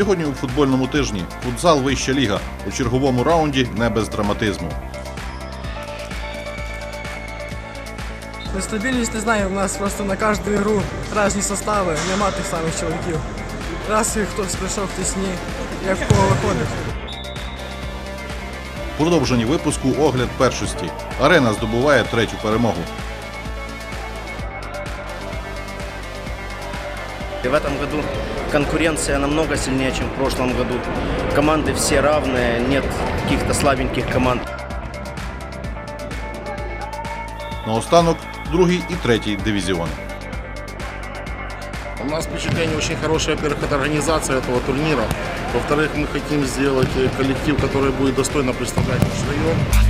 Сьогодні у футбольному тижні футзал вища ліга у черговому раунді не без драматизму. Нестабільність не знаю, у нас просто на кожну ігру різні состави, нема тих самих чоловіків. Раз і хтось прийшов, хтось ні, як в кого виходить. Продовженні випуску огляд першості. Арена здобуває третю перемогу. И в этом году конкуренция намного сильнее, чем в прошлом году. Команды все равные, нет каких-то слабеньких команд. Наостанок другий і третій дивізіони. У нас впечатление очень хорошее, во-первых, это организация этого турнира. Во-вторых, мы хотим сделать э, коллектив, который будет достойно представлять наш район.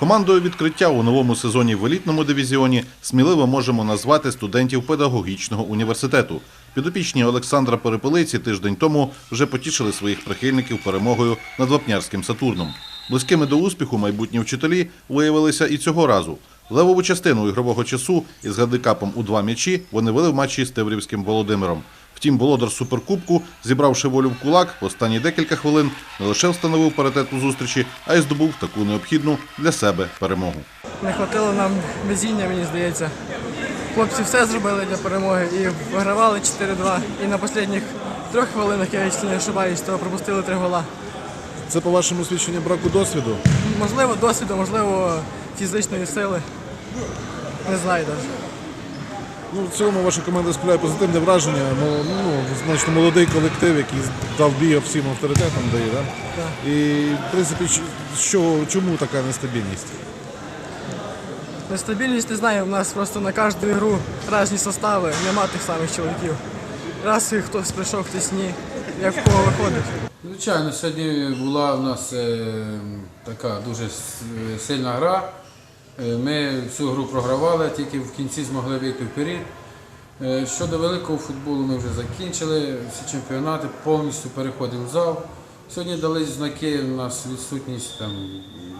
Командою відкриття у новому сезоні в елітному дивізіоні сміливо можемо назвати студентів педагогічного університету. Підопічні Олександра Перепелиці тиждень тому вже потішили своїх прихильників перемогою над Вапнярським Сатурном. Близькими до успіху майбутні вчителі виявилися і цього разу. Левову частину ігрового часу із гандикапом у два м'ячі вони вели в матчі з Теврівським Володимиром. Втім, володар суперкубку, зібравши волю в кулак, в останні декілька хвилин не лише встановив паритет у зустрічі, а й здобув таку необхідну для себе перемогу. Не хватило нам везіння, мені здається. Хлопці все зробили для перемоги і вигравали 4-2. І на останніх трьох хвилинах, я якщо не ошибаюсь, то пропустили три гола. Це по вашому свідченню браку досвіду. Можливо, досвіду, можливо, фізичної сили. Не знаю навіть. Ну, в цілому ваша команда справляє позитивне враження. Ну, ну, значно молодий колектив, який дав бій всім авторитетам дає. Да? І в принципі, що, чому така нестабільність? Нестабільність не знаю, у нас просто на кожну ігру різні состави, нема тих самих чоловіків. Раз і хтось прийшов, хтось ні, як в кого виходить. Звичайно, сьогодні була у нас е, така дуже сильна гра. Е, Ми всю гру програвали, тільки в кінці змогли вийти вперед. Е, Щодо великого футболу, ми вже закінчили всі чемпіонати, повністю переходимо в зал. Сьогодні дали знаки, у нас відсутність там,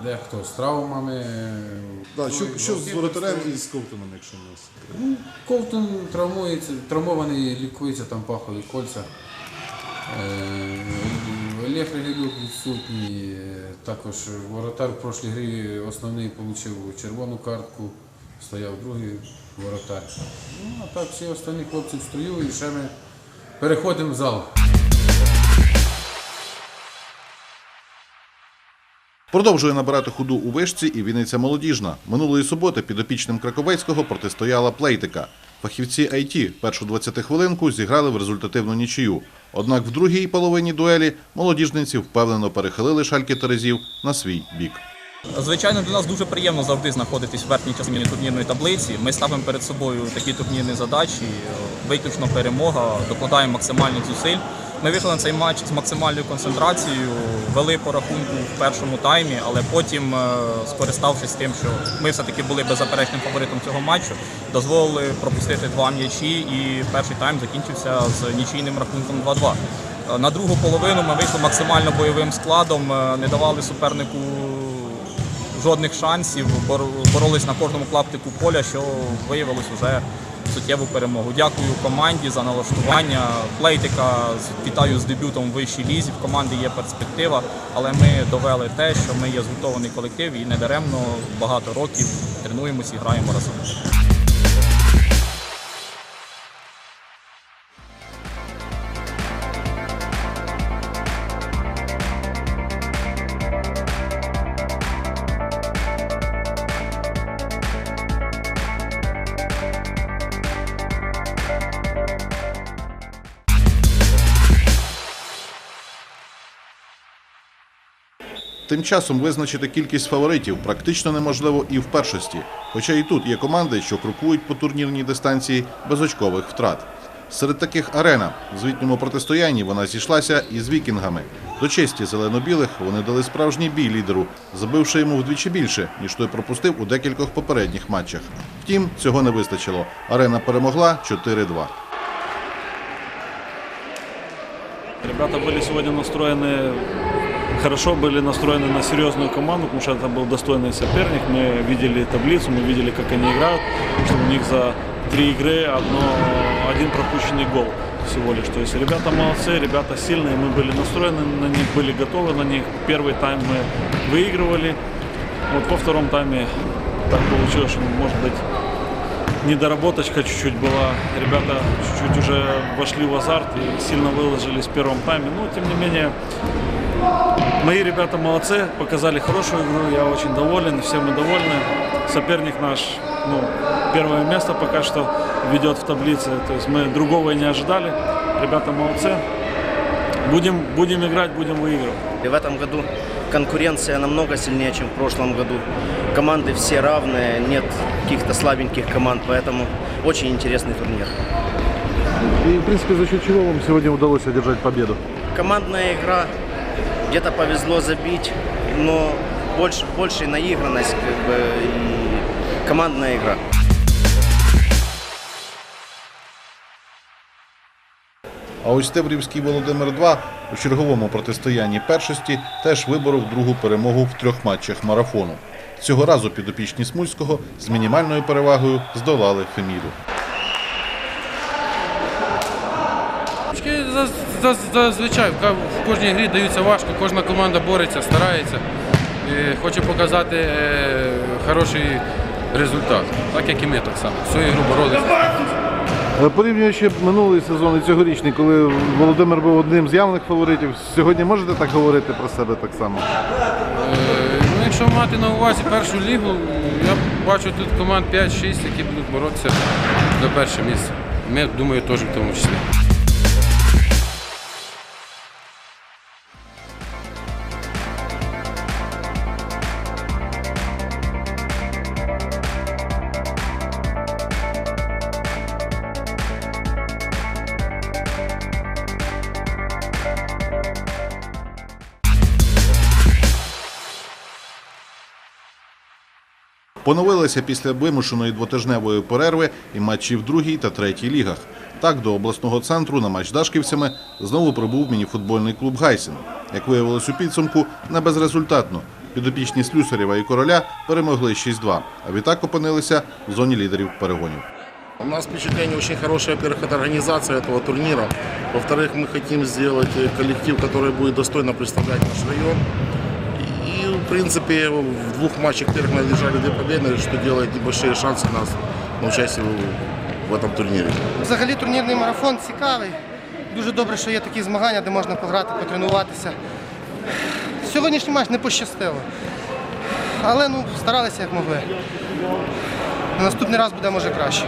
дехто з травмами. е, Да, що, ну, що з ну, воротарем і з Ковтуном, якщо не секрет? Ковтун травмується, травмований, лікується там пахові кольця. Е, Олег Регелюк відсутній. Е, Також воротар в прошлій грі основний отримав червону картку, стояв другий воротар. Ну, а так всі останні хлопці в строю і ще ми переходимо в зал. Продовжує набирати ходу у вишці і Вінниця молодіжна. Минулої суботи підопічним Краковецького протистояла плейтика. Фахівці IT першу 20-хвилинку зіграли в результативну нічию. Однак в другій половині дуелі молодіжниці впевнено перехилили шальки терезів на свій бік. Звичайно, для нас дуже приємно завжди знаходитись в верхній частині турнірної таблиці. Ми ставимо перед собою такі турнірні задачі, виключно перемога, докладаємо максимальних зусиль. Ми вийшли на цей матч з максимальною концентрацією, вели по рахунку в першому таймі, але потім, е, скориставшись тим, що ми все-таки були беззаперечним фаворитом цього матчу, дозволили пропустити два м'ячі, і перший тайм закінчився з нічийним рахунком 2-2. Е, На другу половину ми вийшли максимально бойовим складом, е, не давали супернику жодних шансів, бор- боролись на кожному клаптику поля, що виявилось вже суттєву перемогу. Дякую команді за налаштування. Плейтика вітаю з дебютом в вищій лізі. В команди є перспектива, але ми довели те, що ми є згуртований колектив і недаремно багато років тренуємося і граємо разом. Тим часом визначити кількість фаворитів практично неможливо і в першості. Хоча і тут є команди, що крокують по турнірній дистанції без очкових втрат. Серед таких арена в звітньому протистоянні вона зійшлася із вікінгами. До честі зелено-білих вони дали справжній бій лідеру, забивши йому вдвічі більше, ніж той пропустив у декількох попередніх матчах. Втім, цього не вистачило. Арена перемогла 4-2. Ребята были сегодня настроены хорошо были настроены на серьезную команду, потому что это был достойный соперник. Мы видели таблицу, мы видели, как они играют, что у них за три игры одно, один пропущенный гол всего лишь. То есть ребята молодцы, ребята сильные, мы были настроены на них, были готовы на них. Первый тайм мы выигрывали. Вот по втором тайме так получилось, что, может быть, недоработочка чуть-чуть была. Ребята чуть-чуть уже вошли в азарт и сильно выложились в первом тайме. Но, тем не менее, мои ребята молодцы, показали хорошую игру. Я очень доволен, все мы довольны. Соперник наш, ну, первое место пока что ведет в таблице. То есть мы другого и не ожидали. Ребята молодцы. Будем, будем играть, будем выигрывать. И в этом году конкуренция намного сильнее, чем в прошлом году. Команды все равные, нет каких-то слабеньких команд, поэтому очень интересный турнир. И, в принципе, за счет чего вам сегодня удалось одержать победу? Командная игра, где-то повезло забить, но больше, больше наигранность как бы, и командная игра. А ось Теврівський Володимир 2 у черговому протистоянні першості теж виборов другу перемогу в трьох матчах марафону. Цього разу підопічні Смульського з мінімальною перевагою здолали Феміду. Очки за- за- зазвичай в кожній грі даються важко, кожна команда бореться, старається, хоче показати е, хороший результат, так як і ми так само. Всю ігру боролися. Порівнюючи минулий сезон і цьогорічний, коли Володимир був одним з явних фаворитів, сьогодні можете так говорити про себе так само? Е, Ну, якщо мати на увазі першу лігу, я бачу тут команд 5-6, які будуть боротися за перше місце. Ми, думаю, теж в тому числі. Поновилися після вимушеної двотижневої перерви і матчі в другій та третій лігах. Так, до обласного центру на матч з Дашківцями знову прибув мініфутбольний клуб Гайсін. Як виявилось у підсумку, не безрезультатно. Підопічні Слюсарєва і Короля перемогли 6-2, а відтак опинилися в зоні лідерів перегонів. У нас впечатление очень хорошее, во-первых, от организации этого турнира. Во-вторых, мы хотим сделать э, коллектив, который будет достойно представлять наш район. И, в принципе, в двух матчах первых мы одержали две победы, что делает небольшие шансы нас на участие в- в этом турнире. Взагалі турнірний марафон цікавий. Дуже добре, що є такі змагання, де можна пограти, потренуватися. Сьогоднішній матч не пощастило. Але ну, старалися як могли. На наступний раз буде може краще.